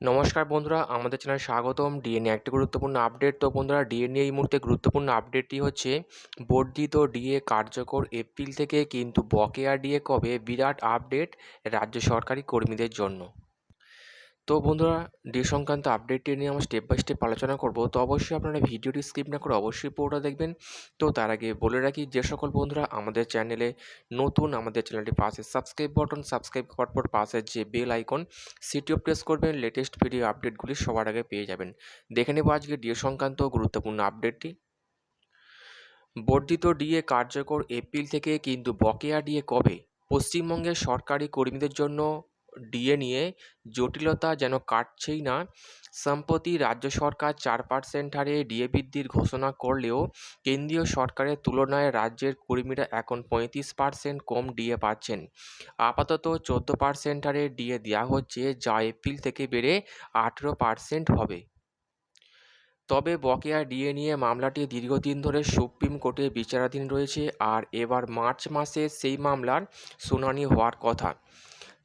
নমস্কার বন্ধুরা, আমাদের চ্যানেলে স্বাগতম। ডিএনএ একটি গুরুত্বপূর্ণ আপডেট তো বন্ধুরা ডিএনএ এই মুহূর্তে গুরুত্বপূর্ণ আপডেটটি হচ্ছে, বর্ধিত ডিএ কার্যকর এপ্রিল থেকে কিন্তু বকেয়া ডিএ কবে? বিরাট আপডেট রাজ্য সরকারি কর্মীদের জন্য। তো বন্ধুরা, ডি সংক্রান্ত আপডেটটি নিয়ে আমরা স্টেপ বাই স্টেপ আলোচনা করব। তো অবশ্যই আপনারা ভিডিওটি স্কিপ না করে অবশ্যই পুরোটা দেখবেন। তো তার আগে বলে রাখি, যে সকল বন্ধুরা আমাদের চ্যানেলে নতুন, আমাদের চ্যানেলটি পাশে সাবস্ক্রাইব বাটন সাবস্ক্রাইব করার পর পাশের যে বেল আইকন সেটিও প্রেস করবেন। লেটেস্ট ভিডিও আপডেটগুলি সবার আগে পেয়ে যাবেন। দেখে নেব আজকে ডিএ সংক্রান্ত গুরুত্বপূর্ণ আপডেটটি বর্ধিত ডিএ কার্যকর এপ্রিল থেকে কিন্তু বকেয়া ডিএ কবে? পশ্চিমবঙ্গের সরকারি কর্মীদের জন্য ডিএ নিয়ে জটিলতা যেন কাটছেই না। সম্প্রতি রাজ্য সরকার চার পার্সেন্ট হারে ডিএ বৃদ্ধির ঘোষণা করলেও কেন্দ্রীয় সরকারের তুলনায় রাজ্যের কর্মীরা এখন পঁয়ত্রিশ পার্সেন্ট কম ডিএ পাচ্ছেন। আপাতত চোদ্দ পার্সেন্ট হারে ডিএ দেওয়া হচ্ছে, যা এপ্রিল থেকে বেড়ে আঠেরো পার্সেন্ট হবে। তবে বকেয়া ডিএ নিয়ে মামলাটি দীর্ঘদিন ধরে সুপ্রিম কোর্টে বিচারাধীন রয়েছে, আর এবার মার্চ মাসে সেই মামলার শুনানি হওয়ার কথা।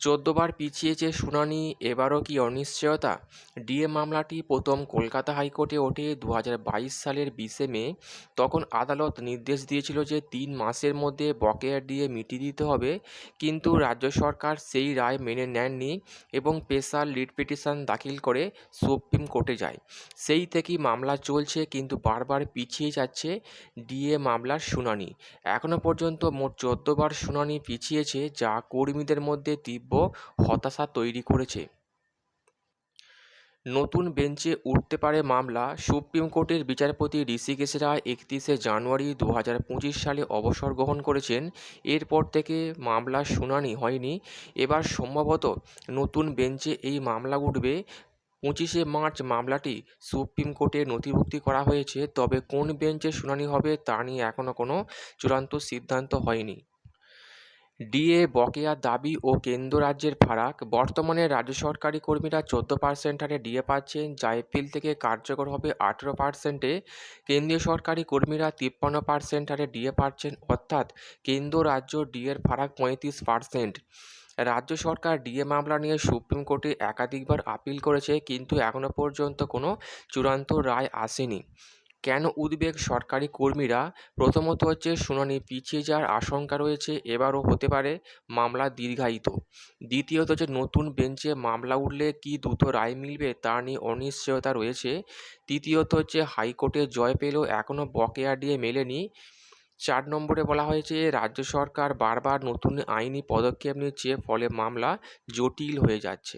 চোদ্দবার পিছিয়েছে শুনানি, এবারও কি অনিশ্চয়তা? ডিএ মামলাটি প্রথম কলকাতা হাইকোর্টে ওঠে দু হাজার বাইশ সালের বিশে মে। তখন আদালত নির্দেশ দিয়েছিল যে তিন মাসের মধ্যে বকেয়া ডিএ মিটিয়ে দিতে হবে, কিন্তু রাজ্য সরকার সেই রায় মেনে নেননি এবং স্পেশাল লিড পিটিশন দাখিল করে সুপ্রিম কোর্টে যায়। সেই থেকেই মামলা চলছে, কিন্তু বারবার পিছিয়ে যাচ্ছে ডিএ মামলার শুনানি। এখনও পর্যন্ত মোট চোদ্দবার শুনানি পিছিয়েছে, যা কর্মীদের মধ্যে তীব্র হতাশা তৈরি করেছে। নতুন বেঞ্চে উঠতে পারে মামলা। সুপ্রিম কোর্টের বিচারপতি ঋষিকেশ রায় একত্রিশে জানুয়ারি দু হাজার পঁচিশ সালে অবসর গ্রহণ করেছেন। এরপর থেকে মামলার শুনানি হয়নি। এবার সম্ভবত নতুন বেঞ্চে এই মামলা উঠবে। পঁচিশে মার্চ মামলাটি সুপ্রিম কোর্টে নথিভুক্তি করা হয়েছে। তবে কোন বেঞ্চে শুনানি হবে তা নিয়ে এখনও কোনো চূড়ান্ত সিদ্ধান্ত হয়নি। ডিএ, বকেয়া দাবি ও কেন্দ্র রাজ্যের ফারাক। বর্তমানে রাজ্য সরকারি কর্মীরা চোদ্দ পার্সেন্ট হারে ডিএ পাচ্ছেন, যা এপ্রিল থেকে কার্যকর হবে আঠেরো পার্সেন্টে কেন্দ্রীয় সরকারি কর্মীরা তিপ্পান্ন পার্সেন্ট হারে ডিএ পাচ্ছেন, অর্থাৎ কেন্দ্র রাজ্য ডিএর ফারাক পঁয়ত্রিশ পার্সেন্ট রাজ্য সরকার ডিএ মামলা নিয়ে সুপ্রিম কোর্টে একাধিকবার আপিল করেছে, কিন্তু এখনও পর্যন্ত কোনো চূড়ান্ত রায় আসেনি। কেন উদ্বেগ সরকারি কর্মীরা? প্রথমত হচ্ছে শুনানি পিছিয়ে যাওয়ার আশঙ্কা রয়েছে, এবারও হতে পারে মামলা দীর্ঘায়িত। দ্বিতীয়ত হচ্ছে নতুন বেঞ্চে মামলা উঠলে কি দ্রুত রায় মিলবে তা নিয়ে অনিশ্চয়তা রয়েছে। তৃতীয়ত হচ্ছে হাইকোর্টে জয় পেলেও এখনও বকেয়া দিয়ে মেলেনি। চার নম্বরে বলা হয়েছে, রাজ্য সরকার বারবার নতুন আইনি পদক্ষেপ নিচ্ছে, ফলে মামলা জটিল হয়ে যাচ্ছে।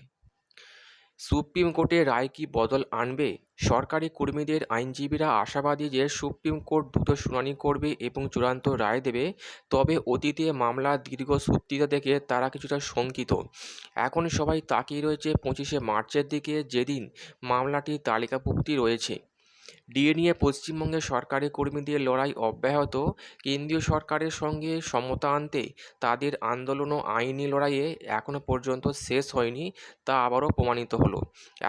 সুপ্রিম কোর্টে রায় কি বদল আনবে? সরকারি কর্মীদের আইনজীবীরা আশাবাদী যে সুপ্রিম কোর্ট দ্রুত শুনানি করবে এবং চূড়ান্ত রায় দেবে, তবে অতীতে মামলা দীর্ঘ সূত্রিতা দেখে তারা কিছুটা শঙ্কিত। এখন সবাই তাকিয়ে রয়েছে পঁচিশে মার্চের দিকে, যেদিন মামলাটির তালিকাভুক্তি রয়েছে। ডিএ নিয়ে পশ্চিমবঙ্গের সরকারি কর্মীদের লড়াই অব্যাহত, কেন্দ্রীয় সরকারের সঙ্গে সমতা আনতে তাদের আন্দোলন ও আইনি লড়াইয়ে এখনও পর্যন্ত শেষ হয়নি, তা আবারও প্রমাণিত হলো।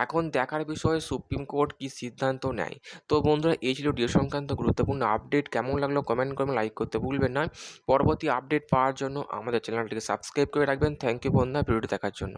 এখন দেখার বিষয়ে, সুপ্রিম কোর্ট কী সিদ্ধান্ত নেয়? তো বন্ধুরা, এই ছিল ডিএ সংক্রান্ত গুরুত্বপূর্ণ আপডেট। কেমন লাগল কমেন্ট করবেন লাইক করতে ভুলবেন না। পরবর্তী আপডেট পাওয়ার জন্য আমাদের চ্যানেলটিকে সাবস্ক্রাইব করে রাখবেন। থ্যাংক ইউ বন্ধুরা, ভিডিওটি দেখার জন্য।